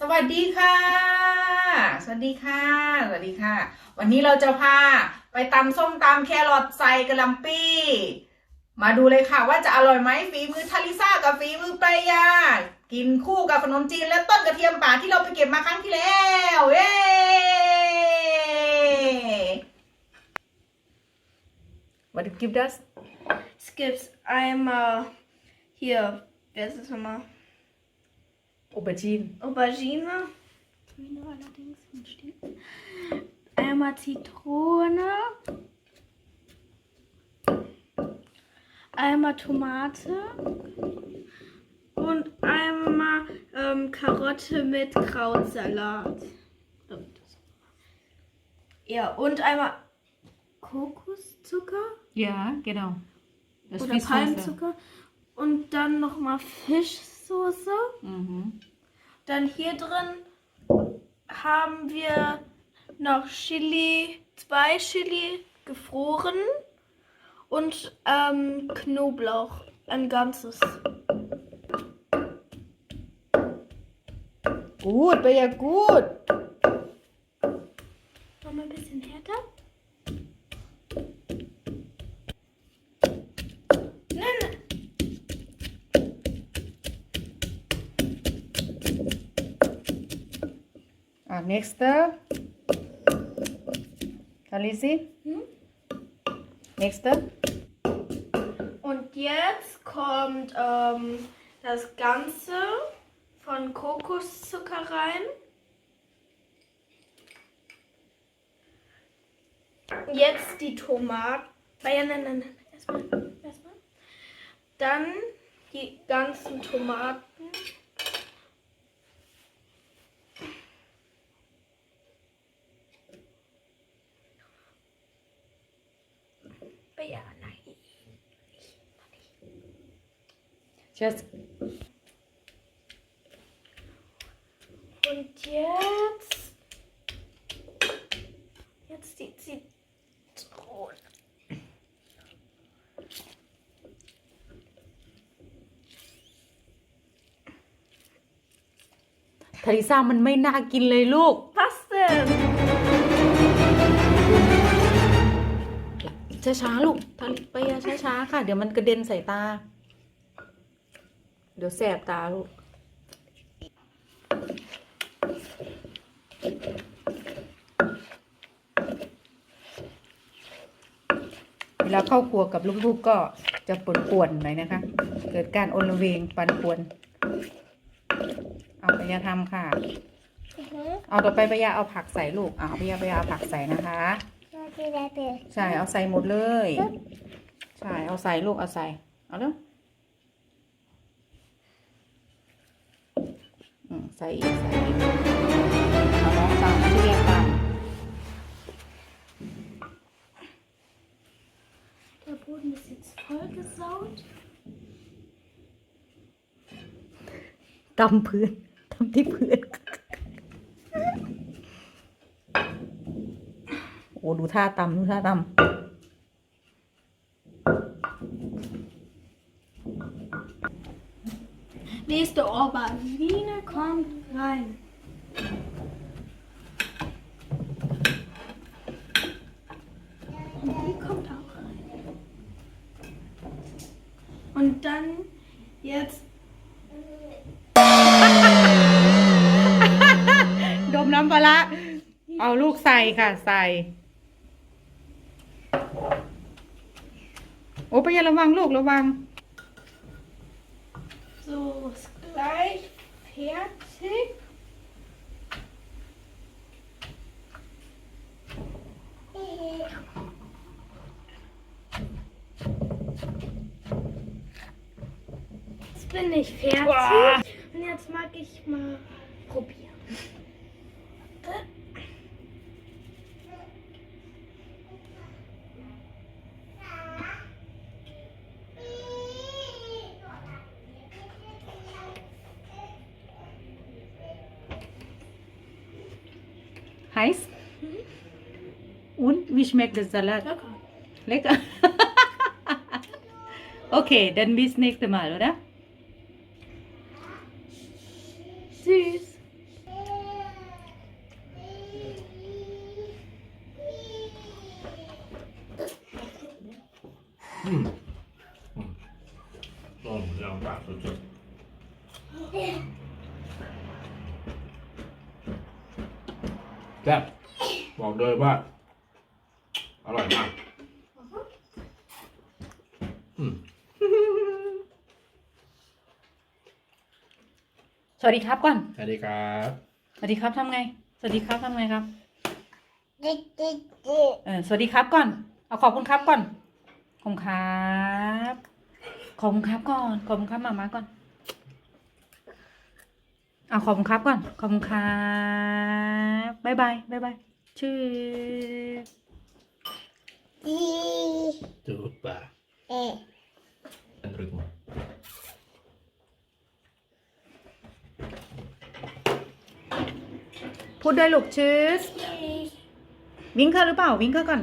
สวัสดีค่ะ สวัสดีค่ะ สวัสดีค่ะ วันนี้เราจะพาไปตำส้มตำแครอทใส่กระลำปีมาดูเลยค่ะว่าจะอร่อยไหมฝีมือทาริซ่ากับฝีมือปรายา กินคู่กับขนมจีนและต้นกระเทียมป่าที่เราไปเก็บมาครั้งที่แล้วเย้ What did you give us? Es gibt einmal hier, wer ist es my. Aubergine. Aubergine. Grüne allerdings? Einmal Zitrone. Einmal Tomate. Und einmal ähm, Karotte mit Krautsalat. Ja, und einmal Kokoszucker. Ja, genau. Das oder. Palmzucker und dann nochmal Fischsoße. Mhm. Dann hier drin haben wir noch Chili, zwei Chili gefroren und ähm, Knoblauch, ein ganzes. Gut, wäre ja gut. Noch mal ein bisschen härter. Nein, nein. Ah, nächste. Talisi. Hm? Nächste. Und jetzt kommt ähm, das Ganze von Kokoszucker rein. Jetzt die Tomaten. Nein, nein, nein, nein. Erstmal. Erstmal. Dann die ganzen Tomaten. Just Und jetzt. Jetzt die Zitrone. ทาริซ่ามันไม่น่ากินเลยลูก Was denn? ช้าๆลูกทาริไปอะช้าๆค่ะ เดี๋ยวมันกระเด็นใส่ตา เดี๋ยวแสบตาลูกเวลาเข้าครัวกับลูกๆก็จะป่วนๆหน่อยนะคะ เกิดการโอลเวงปันป่วน เอาไปยาทำค่ะ เอาต่อไปปยาเอาผักใส่ลูกเอาปยาปยาเอาผักใส่นะคะใช่เอาใส่หมดเลย ใช่เอาใส่ลูกเอาใส่ เอาแล้วอืม ใส่อีกใส่อีกเอาน้องตามที่เรียกตาม Der Boden ist jetzt vollgesaut. ตำพื้นตำที่พื้น โอ้ ดูท่าตำดูท่าต Nächste Aubergine kommt rein. Und die kommt auch rein. Und dann jetzt ดมน้ำปลาร้าเอาลูกใส่ค่ะ ใส่ โอ้ไปยาระวังลูกระวัง so ist gleich fertig. Jetzt bin ich fertig. Boah. Und jetzt mag ich mal probieren. heiß. Und wie schmeckt der Salat? Lecker. Lecker. okay, dann bis nächste Mal, oder? Tschüss. Hm. Hm. Oh, ja, das ist แซ่บบอกเลยว่า อร่อยมากอืมสวัสดีครับก่อน สวัสดีครับ สวัสดีครับทำไง สวัสดีครับทำไงครับเออสวัสดีครับก่อน เอาขอบคุณครับก่อน ขอบคุณครับ ขอบคุณครับก่อน ขอบคุณครับมามาก่อนเอาขอบคุณครับก่อน ขอบคุณครับบ๊ายบายบ๊ายบายชื่อ Super. Den drücken wir. พูดด้วยลูกชื่อวิงเคอร์หรือเปล่า วิงเคอร์ก่อน